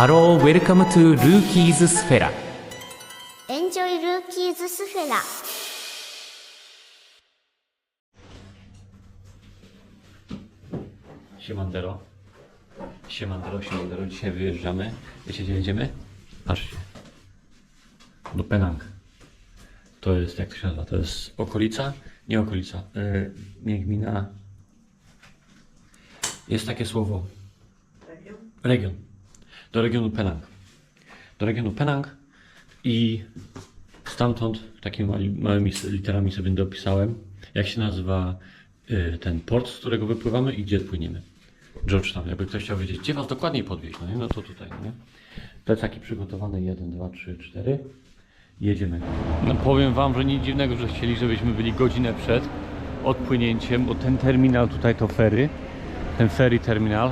Hello, welcome to Rookies Sfera. エンジョイルーキーズスフェラ Siemandero. Siemandero, siemandero. Dzisiaj wyjeżdżamy. Wiecie gdzie jedziemy? Patrzcie. Do Penang. To jest, jak to się nazywa? To jest okolica? Nie okolica. Yy, nie gmina. Jest takie słowo. Region. Do regionu Penang. Do regionu Penang i stamtąd takimi małymi literami sobie dopisałem, jak się nazywa y, ten port, z którego wypływamy i gdzie płyniemy. Georgetown, jakby ktoś chciał wiedzieć, gdzie was dokładniej podwieźć, no nie? No to tutaj, no nie? Plecaki przygotowane, 1, 2, 3, 4. Jedziemy. No powiem wam, że nic dziwnego, że chcieli, żebyśmy byli godzinę przed odpłynięciem, bo ten terminal tutaj to ferry, ten ferry terminal,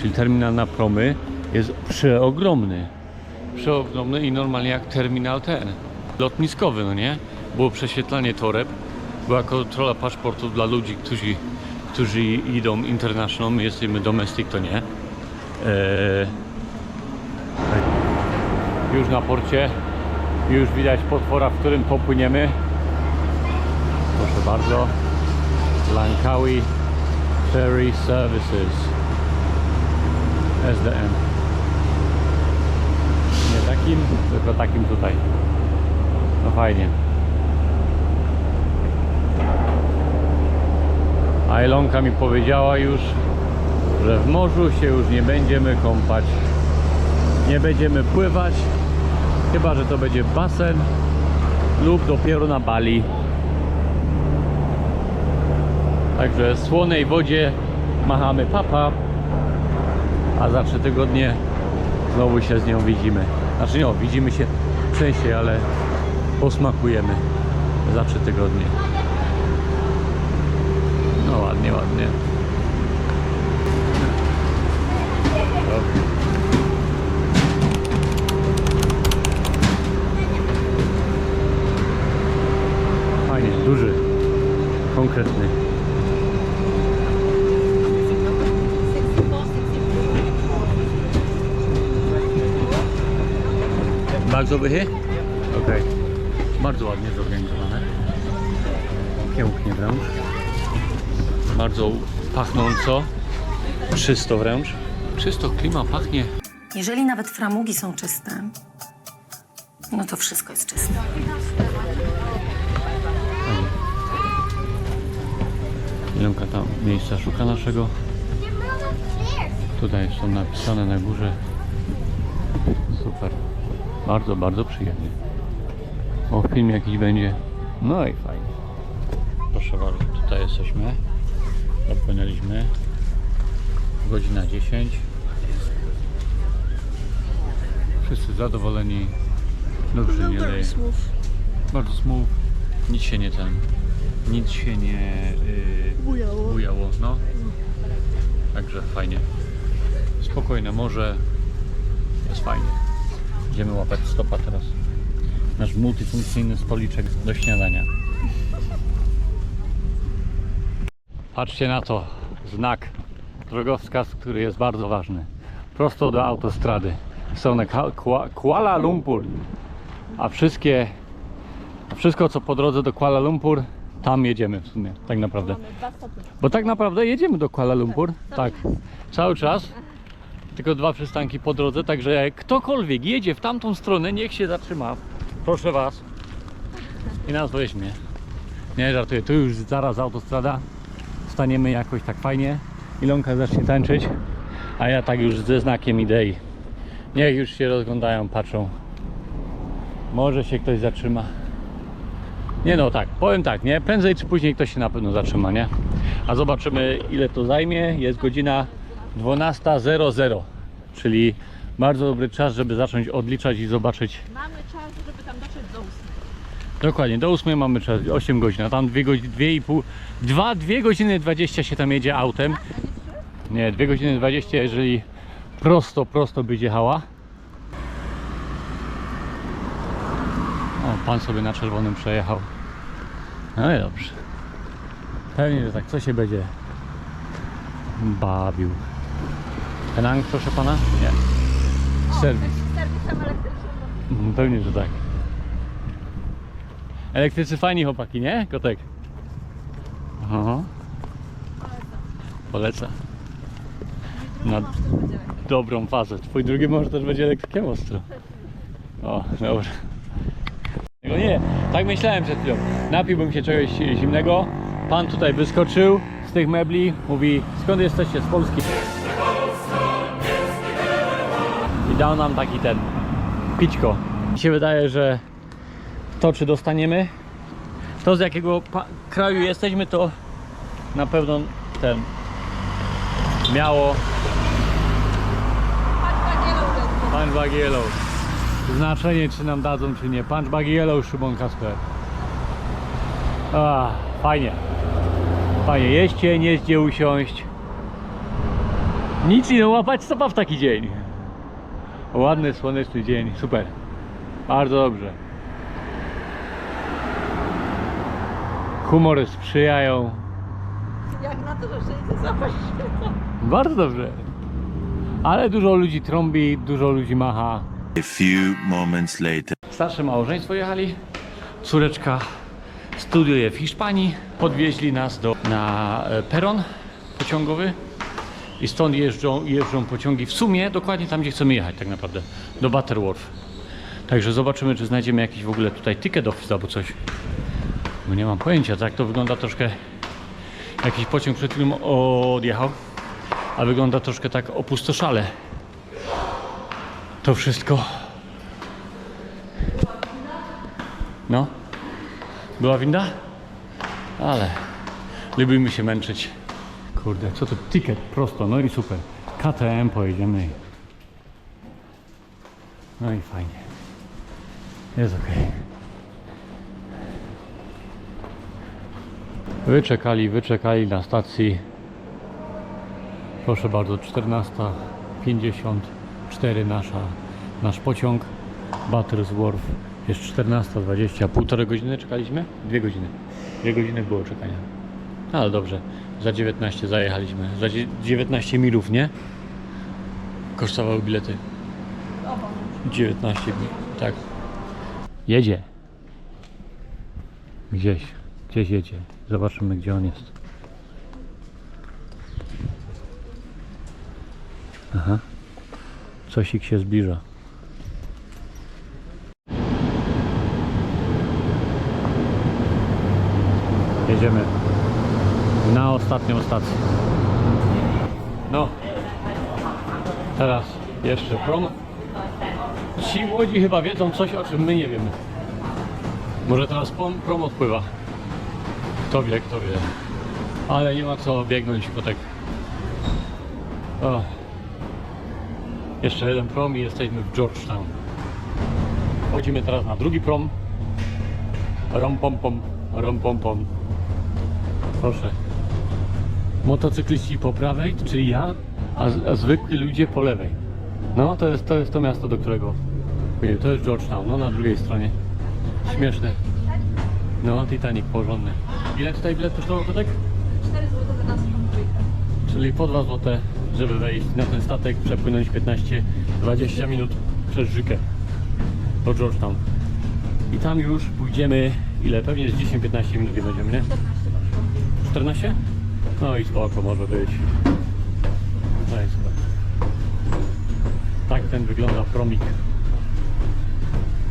czyli terminal na promy, jest przeogromny. Przeogromny i normalnie jak terminal ten, lotniskowy, no nie? Było prześwietlanie toreb, była kontrola paszportów dla ludzi, którzy, którzy idą international, my jesteśmy domestic, to nie. Eee, już na porcie, już widać potwora, w którym popłyniemy. Proszę bardzo. Langkawi Ferry Services. SDM. Takim, tylko takim tutaj. No fajnie. A Elonka mi powiedziała już, że w morzu się już nie będziemy kąpać. Nie będziemy pływać, chyba że to będzie basen lub dopiero na Bali. Także w słonej wodzie machamy papa, a za trzy tygodnie znowu się z nią widzimy. Znaczy nie, widzimy się częściej, ale posmakujemy za trzy tygodnie. No ładnie, ładnie. Bardzo wychy? Okej. Bardzo ładnie zorganizowane. Pięknie wręcz. Bardzo pachnąco. Czysto wręcz. Czysto klima pachnie. Jeżeli nawet framugi są czyste, no to wszystko jest czyste. Ilemka tam miejsca szuka naszego. Tutaj są napisane na górze. Super. Bardzo, bardzo przyjemnie. O, film jakiś będzie. No i fajnie. Proszę bardzo, tutaj jesteśmy. Dopłynęliśmy. Godzina 10. Wszyscy zadowoleni. Dobrze nie leje. Bardzo smooth. Nic się nie ten. Nic się nie yy, bujało. bujało. No. Także fajnie. Spokojne morze. Jest fajnie. Idziemy łapać stopa teraz. Nasz multifunkcyjny stoliczek do śniadania. Patrzcie na to. Znak. Drogowskaz, który jest bardzo ważny. Prosto do autostrady. Są na Ka- Kua- Kuala Lumpur. A wszystkie a wszystko co po drodze do Kuala Lumpur, tam jedziemy w sumie, tak naprawdę. Bo tak naprawdę jedziemy do Kuala Lumpur, tak, cały czas. Tylko dwa przystanki po drodze, także ktokolwiek jedzie w tamtą stronę, niech się zatrzyma. Proszę Was. I nas weźmie. Nie, żartuję, tu już zaraz autostrada. Staniemy jakoś tak fajnie. Ilonka zacznie tańczyć, a ja tak już ze znakiem idei. Niech już się rozglądają, patrzą. Może się ktoś zatrzyma. Nie no tak, powiem tak, nie? Prędzej czy później ktoś się na pewno zatrzyma, nie? A zobaczymy ile to zajmie. Jest godzina 12.00, czyli bardzo dobry czas, żeby zacząć odliczać i zobaczyć. Mamy czas, żeby tam dotrzeć do ósmej. Dokładnie, do 8 mamy czas, 8 godzin, a tam 2 godziny, 2,5, 2, 2 godziny 20 się tam jedzie autem. Nie, 2 godziny 20, jeżeli prosto, prosto byś jechała. O, pan sobie na czerwonym przejechał. No i dobrze. Pewnie, że tak, co się będzie bawił. Penang, proszę pana? Nie. Serwis. Serwisem elektrycznym. Mm, Pewnie, że tak. Elektrycy fajni chłopaki, nie? Kotek. Aha. Poleca. Na dobrą fazę. Twój drugi mąż też będzie elektrykiem ostro. O, dobra. No nie, tak myślałem przed chwilą. Napiłbym się czegoś zimnego. Pan tutaj wyskoczył z tych mebli. Mówi, skąd jesteście? Z Polski. I dał nam taki ten pićko. Mi się wydaje, że to czy dostaniemy, to z jakiego kraju jesteśmy, to na pewno ten miało Punch Bag Yellow. Znaczenie czy nam dadzą czy nie. Punch Bag Yellow, Szymon Kasper. A, fajnie. Fajnie, jeźdźcie, nie jeźdźcie usiąść. Nic nie łapać stopa w taki dzień. Ładny, słoneczny dzień, super. Bardzo dobrze. Humory sprzyjają. Jak na to, że wszędzie zapaść. Bardzo dobrze. Ale dużo ludzi trąbi, dużo ludzi macha. A few moments later. Starsze małżeństwo jechali. Córeczka studiuje w Hiszpanii. Podwieźli nas do, na e, peron pociągowy. I stąd jeżdżą, jeżdżą pociągi w sumie dokładnie tam, gdzie chcemy jechać tak naprawdę. Do Butterworth. Także zobaczymy, czy znajdziemy jakiś w ogóle tutaj ticket office albo coś. Bo nie mam pojęcia, tak to wygląda troszkę... Jakiś pociąg przed chwilą odjechał. A wygląda troszkę tak opustoszale. To wszystko. No. Była winda? Ale lubimy się męczyć. Kurde, co to? Ticket prosto, no i super. KTM pojedziemy. No i fajnie. Jest ok. Wyczekali, wyczekali na stacji. Proszę bardzo, 14.54 nasza, nasz pociąg. Buttersworth jest 14.20, półtorej godziny czekaliśmy? Dwie godziny. Dwie godziny było czekania. Ale dobrze, za 19 zajechaliśmy. Za dzie- 19 milów, nie? Kosztowały bilety. 19 mil, tak. Jedzie. Gdzieś, gdzieś jedzie. Zobaczymy, gdzie on jest. Aha. Coś ich się zbliża. Jedziemy na ostatnią stację. No. Teraz jeszcze prom. Ci młodzi chyba wiedzą coś, o czym my nie wiemy. Może teraz prom, prom odpływa. Kto wie, kto wie. Ale nie ma co biegnąć, bo tak. O. Jeszcze jeden prom i jesteśmy w Georgetown. Chodzimy teraz na drugi prom. Rom pom pom, rom pom pom. Proszę. Motocykliści po prawej, czyli ja, a, a zwykli ludzie po lewej. No, to jest, to jest to miasto, do którego płyniemy. To jest Georgetown, no na drugiej stronie. Śmieszne. No, Titanic porządny. Ile tutaj bilet kosztował, Kotek? 4 zł dwójkę. Czyli po 2 zł, żeby wejść na ten statek, przepłynąć 15-20 minut przez rzekę do Georgetown. I tam już pójdziemy, ile? Pewnie z 10-15 minut nie będziemy, nie? 14? No i spoko, może być. No super. Tak ten wygląda promik.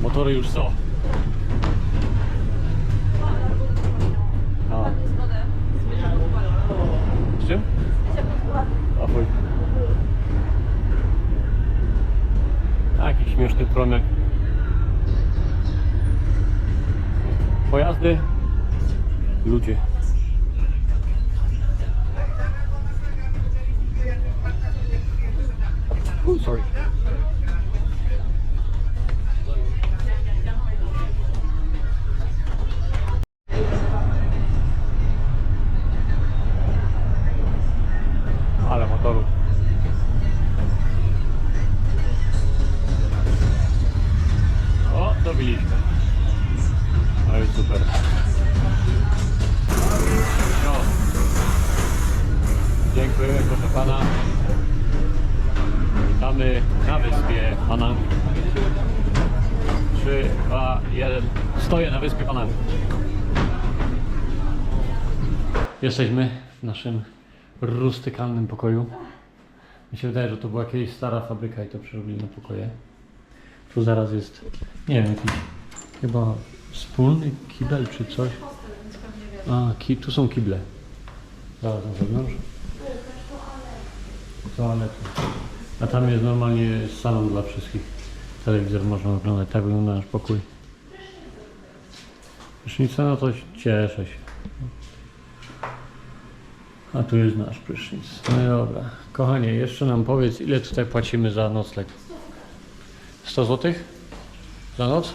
Motory już są. A. Z czym? Ahoj. Taki śmieszny promek. Pojazdy, ludzie. Sorry. Jesteśmy w naszym rustykalnym pokoju. Mi się wydaje, że to była kiedyś stara fabryka i to przerobili na pokoje. Tu zaraz jest, nie wiem, jakiś chyba wspólny kibel czy coś. A, ki, tu są kible. Zaraz na zewnątrz. Toalety. A tam jest normalnie salon dla wszystkich. Telewizor można oglądać. Tak wygląda nasz pokój. Prysznica, no to cieszę się. A tu jest nasz prysznic. No i dobra. Kochanie, jeszcze nam powiedz, ile tutaj płacimy za nocleg? 100 zł? Za noc?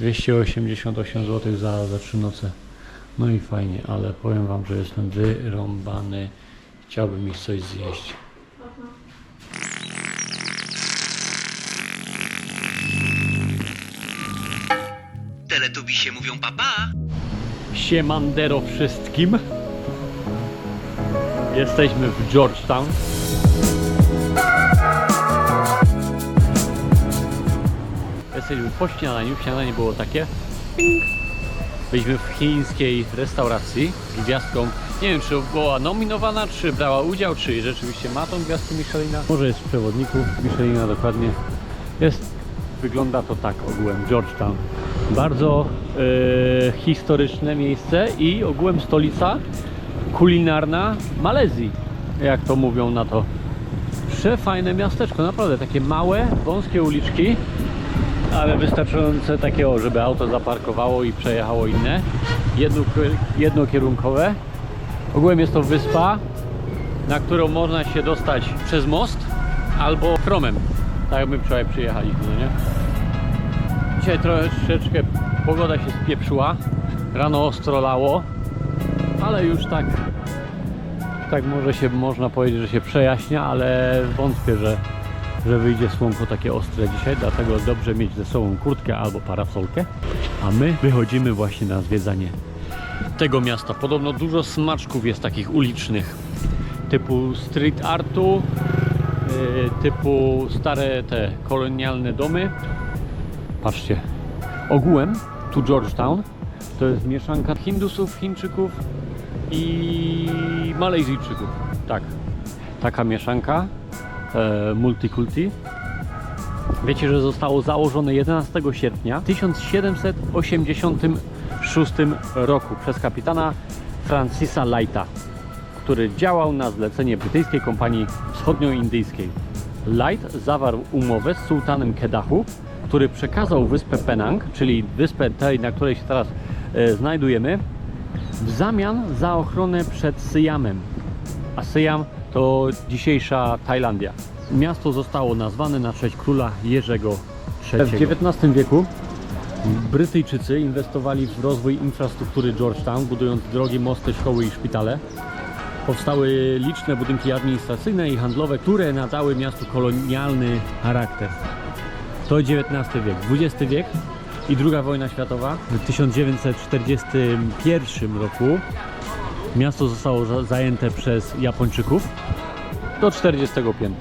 288 zł za, za 3 noce. No i fajnie, ale powiem Wam, że jestem wyrąbany. Chciałbym iść coś zjeść. Teletubisie mówią papa. Siemandero wszystkim. Jesteśmy w Georgetown. Jesteśmy po śniadaniu. Śniadanie było takie. Byliśmy w chińskiej restauracji z gwiazdką. Nie wiem, czy była nominowana, czy brała udział, czy rzeczywiście ma tą gwiazdkę Michelina. Może jest w przewodniku Michelina dokładnie. Jest, wygląda to tak ogółem Georgetown. Bardzo e, historyczne miejsce i ogółem stolica kulinarna Malezji, jak to mówią na to. Przefajne miasteczko, naprawdę takie małe, wąskie uliczki, ale wystarczające takie, żeby auto zaparkowało i przejechało inne. Jedno, jednokierunkowe. Ogółem jest to wyspa, na którą można się dostać przez most albo promem. Tak jak my wczoraj przyjechaliśmy, no nie? Dzisiaj troszeczkę pogoda się spieprzyła. Rano ostro lało, ale już tak tak może się można powiedzieć, że się przejaśnia, ale wątpię, że, że wyjdzie słonko takie ostre dzisiaj, dlatego dobrze mieć ze sobą kurtkę albo parasolkę. A my wychodzimy właśnie na zwiedzanie tego miasta. Podobno dużo smaczków jest takich ulicznych, typu street artu, yy, typu stare te kolonialne domy. Patrzcie, ogółem tu Georgetown to jest mieszanka Hindusów, Chińczyków i Malejzyjczyków. Tak, taka mieszanka e, multikulti. Wiecie, że zostało założone 11 sierpnia 1786 roku przez kapitana Francisa Lighta, który działał na zlecenie brytyjskiej kompanii wschodnioindyjskiej. Light zawarł umowę z sułtanem Kedahu, który przekazał wyspę Penang, czyli wyspę tej, na której się teraz e, znajdujemy, w zamian za ochronę przed Syjamem. A Syjam to dzisiejsza Tajlandia. Miasto zostało nazwane na cześć króla Jerzego III. W XIX wieku Brytyjczycy inwestowali w rozwój infrastruktury Georgetown, budując drogi, mosty, szkoły i szpitale. Powstały liczne budynki administracyjne i handlowe, które nadały miastu kolonialny charakter. To XIX wiek. XX wiek i II wojna światowa. W 1941 roku miasto zostało za- zajęte przez Japończyków do 45.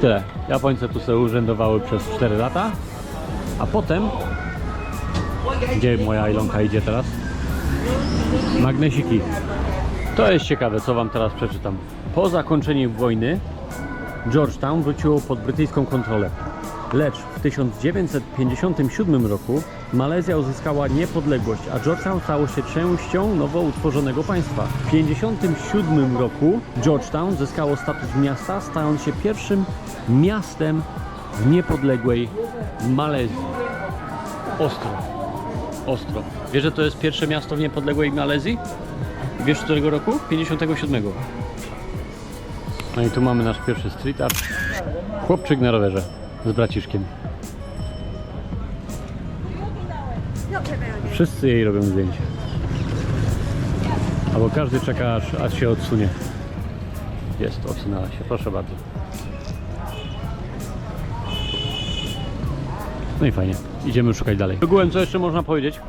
Tyle. Japońcy tu sobie urzędowały przez 4 lata, a potem gdzie moja Ilonka idzie teraz? Magnesiki. To jest ciekawe, co Wam teraz przeczytam. Po zakończeniu wojny Georgetown wróciło pod brytyjską kontrolę. Lecz w 1957 roku Malezja uzyskała niepodległość, a Georgetown stało się częścią nowo utworzonego państwa. W 1957 roku Georgetown zyskało status miasta, stając się pierwszym miastem w niepodległej Malezji. Ostro. Ostro. Wiesz, że to jest pierwsze miasto w niepodległej Malezji? Wiesz, którego roku? 57. No i tu mamy nasz pierwszy street art. Chłopczyk na rowerze z braciszkiem. Wszyscy jej robią zdjęcie. Albo każdy czeka aż, aż się odsunie. Jest, odsunęła się. Proszę bardzo. No i fajnie. Idziemy szukać dalej. Ogółem co jeszcze można powiedzieć?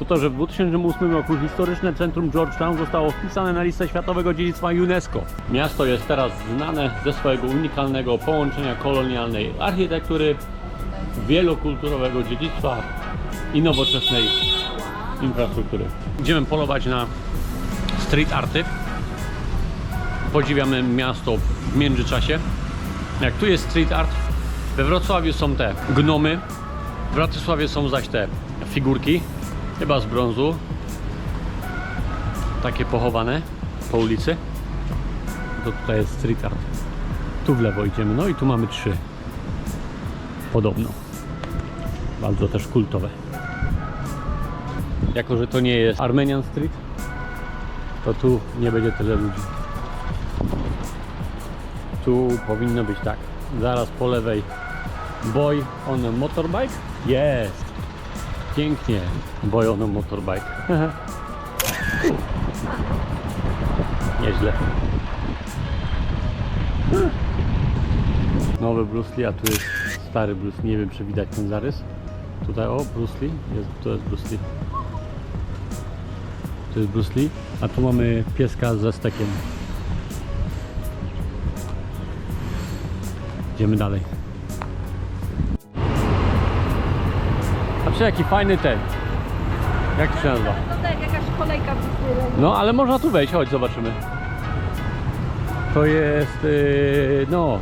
To to, że w 2008 roku historyczne centrum Georgetown zostało wpisane na listę Światowego Dziedzictwa UNESCO. Miasto jest teraz znane ze swojego unikalnego połączenia kolonialnej architektury, wielokulturowego dziedzictwa i nowoczesnej infrastruktury. Idziemy polować na street arty. Podziwiamy miasto w międzyczasie. Jak tu jest street art, we Wrocławiu są te gnomy, w Bratysławie są zaś te figurki, chyba z brązu, takie pochowane po ulicy. To tutaj jest street art. Tu w lewo idziemy, no i tu mamy trzy. Podobno. Bardzo też kultowe. Jako, że to nie jest Armenian Street, to tu nie będzie tyle ludzi. Tu powinno być tak. Zaraz po lewej Boy on motorbike? Jest! Pięknie. Boy on a motorbike. Nieźle. Nowy Bruce Lee, a tu jest stary Bruce. Nie wiem, czy widać ten zarys. Tutaj, o, Bruce Lee. Jest, to jest Bruce Lee. To jest Bruce Lee. A tu mamy pieska ze stekiem. Idziemy dalej. Patrzcie jaki fajny ten. Jak to się nazywa? No tak, jakaś kolejka w tyle. No ale można tu wejść, chodź zobaczymy. To jest yy, no.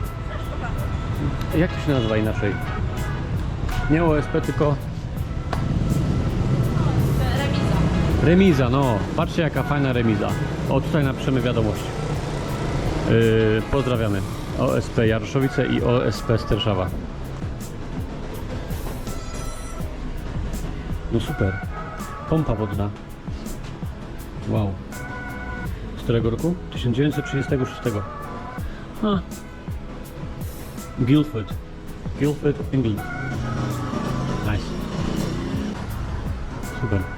Jak to się nazywa inaczej? Nie OSP, tylko. Remiza. Remiza, no. Patrzcie jaka fajna remiza. O tutaj napiszemy wiadomość. Yy, pozdrawiamy. OSP Jaroszowice i OSP Sterszawa. No super. Pompa wodna. Wow. Z którego roku? 1936. A. Guildford. Guildford, England. Nice. Super.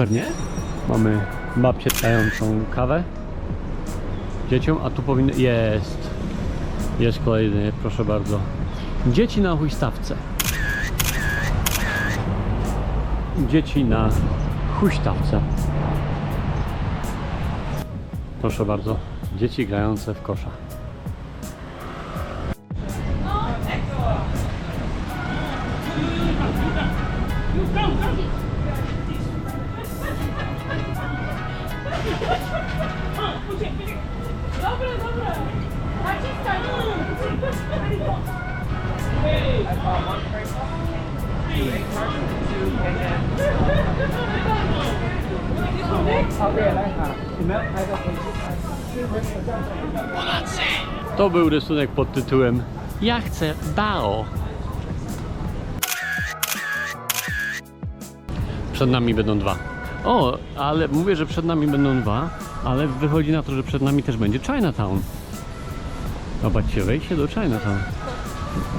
Super, nie? Mamy babcię dającą kawę dzieciom, a tu powinno... Jest. Jest kolejny, proszę bardzo. Dzieci na huśtawce. Dzieci na huśtawce. Proszę bardzo. Dzieci grające w kosza. To był rysunek pod tytułem Ja chcę Dao. Przed nami będą dwa. O, ale mówię, że przed nami będą dwa, ale wychodzi na to, że przed nami też będzie Chinatown. Zobaczcie, wejście do Chinatown.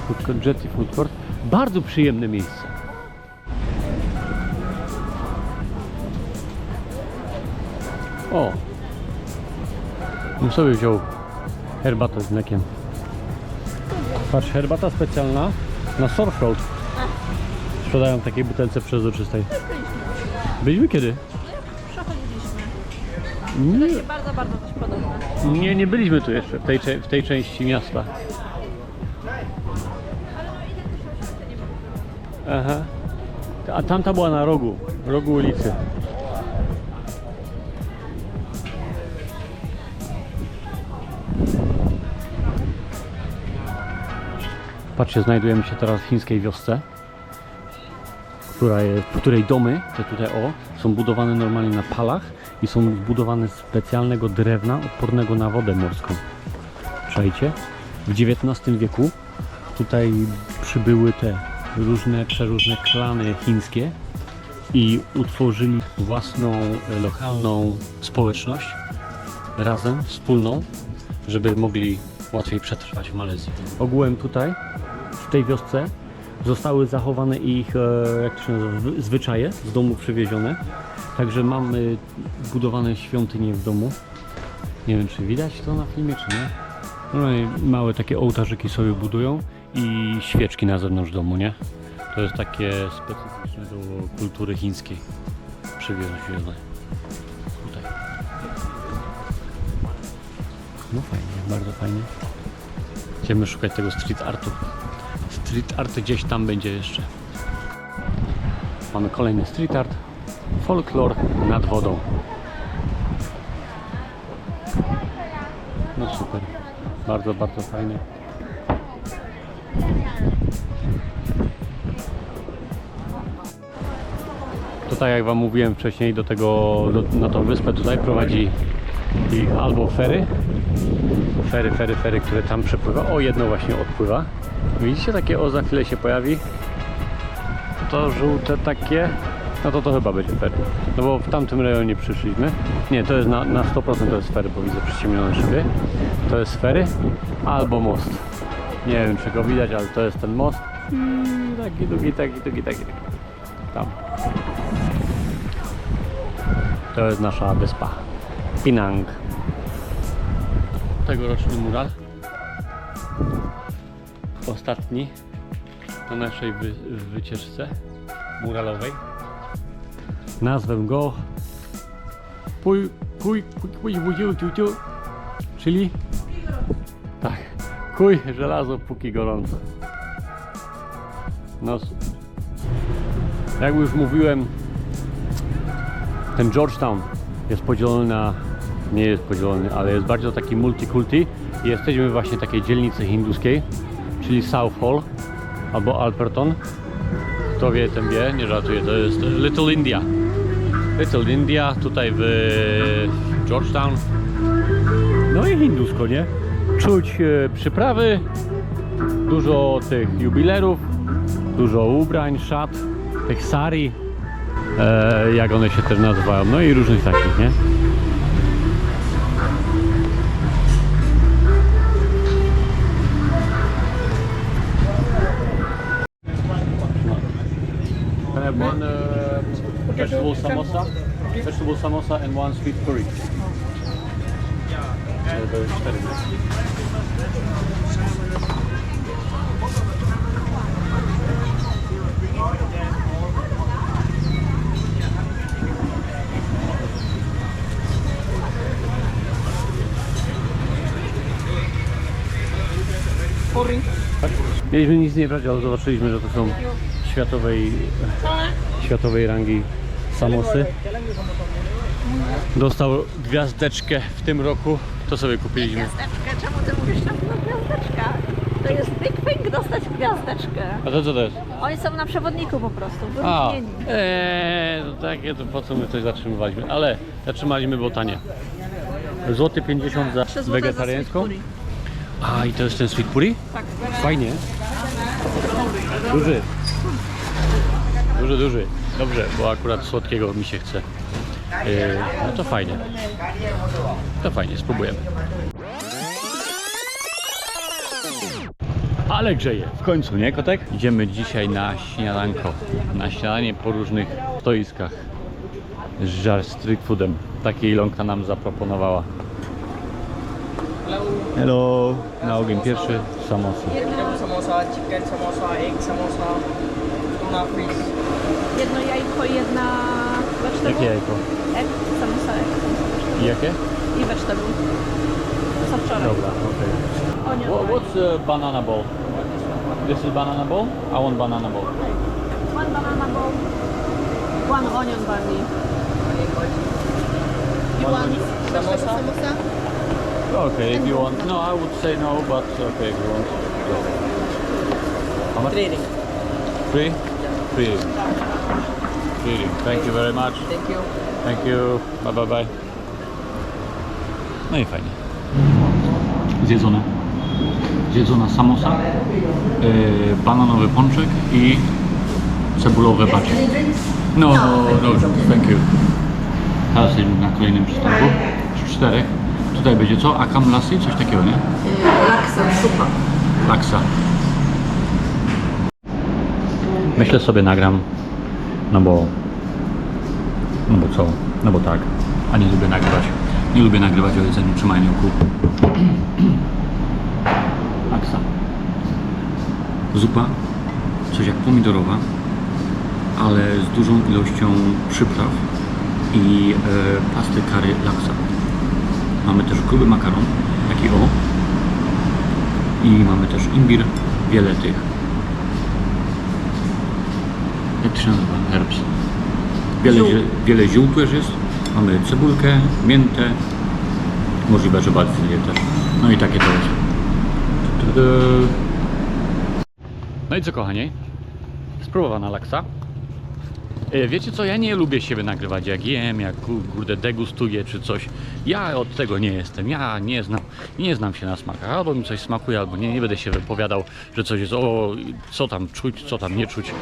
Food court, Jetty Food Court. Bardzo przyjemne miejsce. O! Bym sobie wziął herbatę z mlekiem. Patrz, herbata specjalna na Surf Road. Sprzedają w takiej butelce przezroczystej. Byliśmy kiedy? To Nie, się bardzo, bardzo coś podobne. nie, nie byliśmy tu jeszcze, w tej, cze- w tej części miasta. Aha. A tamta była na rogu, rogu ulicy. Patrzcie, znajdujemy się teraz w chińskiej wiosce, która jest, w której domy, te tutaj o, są budowane normalnie na palach i są zbudowane z specjalnego drewna odpornego na wodę morską. Czajcie? W XIX wieku tutaj przybyły te różne, przeróżne klany chińskie i utworzyli własną e, lokalną społeczność razem, wspólną, żeby mogli łatwiej przetrwać w Malezji. Ogółem tutaj, tej wiosce, zostały zachowane ich, e, jak to się nazywa, zwy- zwyczaje z domu przywiezione. Także mamy budowane świątynie w domu. Nie wiem, czy widać to na filmie, czy nie. No i małe takie ołtarzyki sobie budują i świeczki na zewnątrz domu, nie? To jest takie specyficzne do kultury chińskiej. Przywiezione tutaj. No fajnie, bardzo fajnie. Idziemy szukać tego street artu. Street art gdzieś tam będzie jeszcze. Mamy kolejny street art. Folklor nad wodą. No super. Bardzo, bardzo fajny. Tutaj jak Wam mówiłem wcześniej do tego, do, na tą wyspę tutaj prowadzi albo fery, fery, fery, fery, które tam przepływa. O, jedno właśnie odpływa. Widzicie, takie o za chwilę się pojawi. To żółte takie, no to to chyba będzie fery. No bo w tamtym rejonie przyszliśmy. Nie, to jest na, na 100% to jest fery, bo widzę przyciemnione szyby. To jest fery albo most. Nie wiem czego widać, ale to jest ten most. Mm, taki długi, taki długi, taki długi. Tam. To jest nasza wyspa. Pinang. Tegoroczny mural. Ostatni na naszej wy, wycieczce muralowej. Nazwę go Puj, puj, puj, puj, puj, puj, puj. Czyli tak, kuj żelazo póki gorąco. No. Jak już mówiłem, ten Georgetown jest podzielony na, nie jest podzielony, ale jest bardzo taki multikulti jesteśmy właśnie w takiej dzielnicy hinduskiej, czyli South Hall albo Alperton. Kto wie, ten wie, nie żartuję, to jest Little India. Little India, tutaj w Georgetown. No i hindusko, nie? Czuć e, przyprawy, dużo tych jubilerów, dużo ubrań, szat, tych sari, e, jak one się też nazywają, no i różnych takich, nie? Can I have one uh, vegetable samosa, vegetable samosa and one sweet curry. E, to jest cztery. Mieliśmy nic nie brać, ale zobaczyliśmy, że to są światowej, światowej rangi samosy. Dostał gwiazdeczkę w tym roku, to sobie kupiliśmy. Gwiazdeczkę, czemu ty mówisz tam gwiazdeczka? To jest big thing dostać gwiazdeczkę. A to co to jest? Oni są na przewodniku po prostu, A, wyróżnieni. eee, to takie, to po co my coś zatrzymywaliśmy? Ale zatrzymaliśmy, bo tanie. Złoty 50 za Trzy złote za wegetariańską. sweet A, i to jest ten sweet puri? Tak. Fajnie. Duży. Duży, duży. Dobrze, bo akurat słodkiego mi się chce. Yy, no to fajnie. To fajnie, spróbujemy. Ale grzeje. W końcu, nie kotek? Idziemy dzisiaj na śniadanko. Na śniadanie po różnych stoiskach. Żar street foodem. Takie Ilonka nam zaproponowała. Hello. Na ogień pierwszy samosy. samosa, chicken samosa, egg samosa, tuna fish. Jedno jajko, jedna vegetable. Jakie jajko? Egg, samosa, egg. I jakie? I vegetable. To co wczoraj. Dobra, okej. Onion What, what's uh, banana ball? This is banana ball? I want banana ball. One banana bowl. One onion bunny. You want Samosa? Okay, if you want. No, I would say no, but okay, if you want. How much? Trading. Free? Free. Free. Thank you very much. Thank you. Thank you. Bye bye bye. No i fajnie. Zjedzone. Zjedzona samosa, yy, bananowy pączek i cebulowe bacie. No, dobrze, thank you. Teraz jesteśmy na kolejnym przystanku. Z czterech. Tutaj będzie co? Akam lasy? Coś takiego, nie? Laksa, supa. Laksa. Myślę sobie nagram, no bo, no bo co, no bo tak, a nie lubię nagrywać, nie lubię nagrywać o jedzeniu przy maniuku. Aksa. Zupa, coś jak pomidorowa, ale z dużą ilością przypraw i e, pasty curry laksa. Mamy też gruby makaron, taki o. I mamy też imbir, wiele tych. Jak to się nazywa? Herbs. Wiele, zie- wiele ziół też jest. Mamy cebulkę, miętę. Możliwe, że bazylię też. No i takie to jest. No i co kochani? Spróbowana laksa. E, Wiecie co, ja nie lubię siebie nagrywać jak jem, jak ku- kurde degustuję czy coś. Ja od tego nie jestem, ja nie znam, nie znam się na smakach. Albo mi coś smakuje, albo nie, nie będę się wypowiadał, że coś jest, o co tam czuć, co tam nie czuć, e,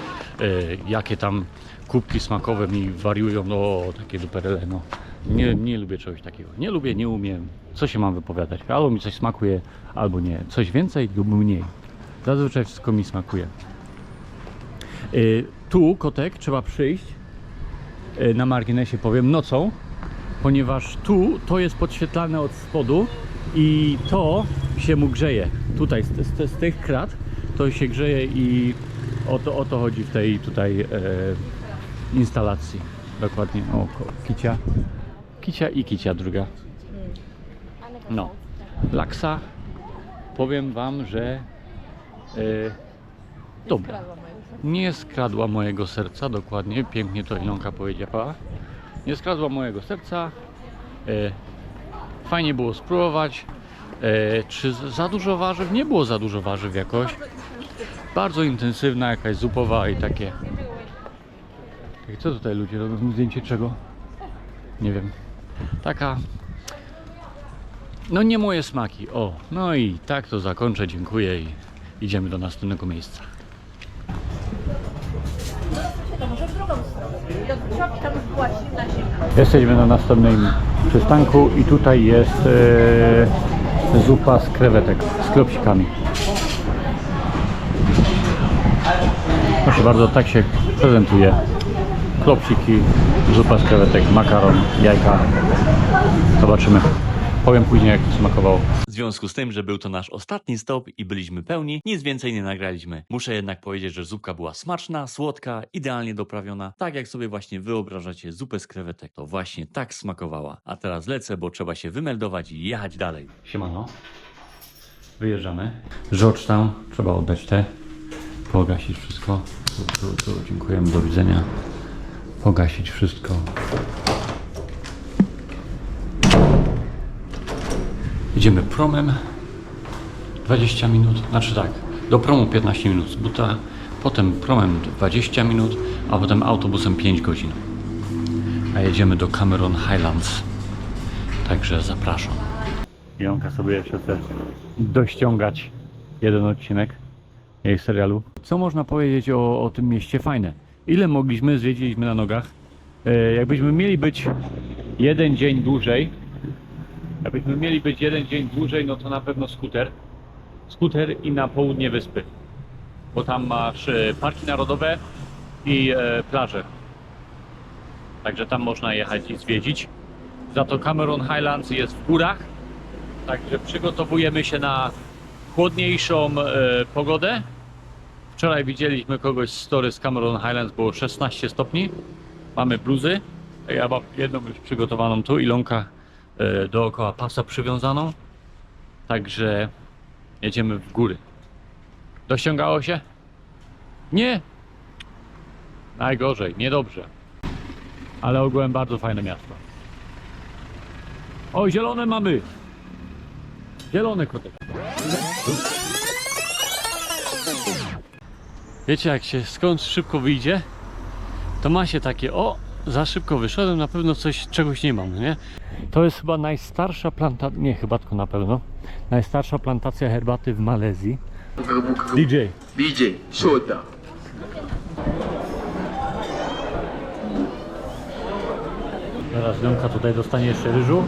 jakie tam kubki smakowe mi wariują, no takie duperele, no. Nie, nie lubię czegoś takiego, nie lubię, nie umiem, co się mam wypowiadać, albo mi coś smakuje, albo nie, coś więcej lub mniej. Zazwyczaj wszystko mi smakuje. Y, Tu, kotek, trzeba przyjść, y, na marginesie powiem, nocą, ponieważ tu to jest podświetlane od spodu i to się mu grzeje. Tutaj, z, z, z tych krat, to się grzeje i o to, o to chodzi w tej tutaj e, instalacji. Dokładnie, o, kicia. Kicia i kicia druga. No, laksa, powiem Wam, że e, dobra. Nie skradła mojego serca, dokładnie, pięknie to Ilonka powiedziała. Nie skradła mojego serca. E, fajnie było spróbować. E, czy za dużo warzyw? Nie było za dużo warzyw jakoś. Bardzo intensywna, jakaś zupowa i takie. Co tutaj ludzie robią? Zdjęcie czego? Nie wiem. Taka. No nie moje smaki. O, no i tak to zakończę. Dziękuję i idziemy do następnego miejsca. Jesteśmy na następnym przystanku i tutaj jest e, zupa z krewetek, z klopsikami. Proszę bardzo, tak się prezentuje. Klopsiki, zupa z krewetek, makaron, jajka. Zobaczymy. Powiem później jak to smakowało. W związku z tym, że był to nasz ostatni stop i byliśmy pełni, nic więcej nie nagraliśmy. Muszę jednak powiedzieć, że zupka była smaczna, słodka, idealnie doprawiona, tak jak sobie właśnie wyobrażacie zupę z krewetek. To właśnie tak smakowała. A teraz lecę, bo trzeba się wymeldować i jechać dalej. Siemano. Wyjeżdżamy. Georgetown. Trzeba oddać te. Pogasić wszystko. Tu, tu, tu. Dziękujemy. Do widzenia. Pogasić wszystko. Idziemy promem. 20 minut. Znaczy tak. Do promu 15 minut z buta. Potem promem 20 minut. A potem autobusem 5 godzin. A jedziemy do Cameron Highlands. Także zapraszam. Jąka sobie jeszcze chce dościągać jeden odcinek jej serialu. Co można powiedzieć o, o tym mieście? Fajne. Ile mogliśmy, zwiedziliśmy na nogach. E, jakbyśmy mieli być jeden dzień dłużej, jakbyśmy mieli być jeden dzień dłużej, no to na pewno skuter. Skuter i na południe wyspy. Bo tam masz e, parki narodowe i e, plaże. Także tam można jechać i zwiedzić. Za to Cameron Highlands jest w górach. Także przygotowujemy się na chłodniejszą e, pogodę. Wczoraj widzieliśmy kogoś z story z Cameron Highlands, było 16 stopni. Mamy bluzy. Ja mam jedną już przygotowaną tu, ilonka dookoła pasa przywiązaną. Także jedziemy w góry. Dościągało się? Nie. Najgorzej, niedobrze. Ale ogółem bardzo fajne miasto. O, zielone mamy! Zielony kotek. Wiecie, jak się skąd szybko wyjdzie, to ma się takie, o, za szybko wyszedłem, na pewno coś, czegoś nie mam, nie? To jest chyba najstarsza plantacja, nie, chyba tylko na pewno, najstarsza plantacja herbaty w Malezji. DJ. DJ, Shota. Teraz Lemka tutaj dostanie jeszcze ryżu.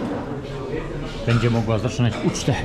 Będzie mogła zaczynać ucztę.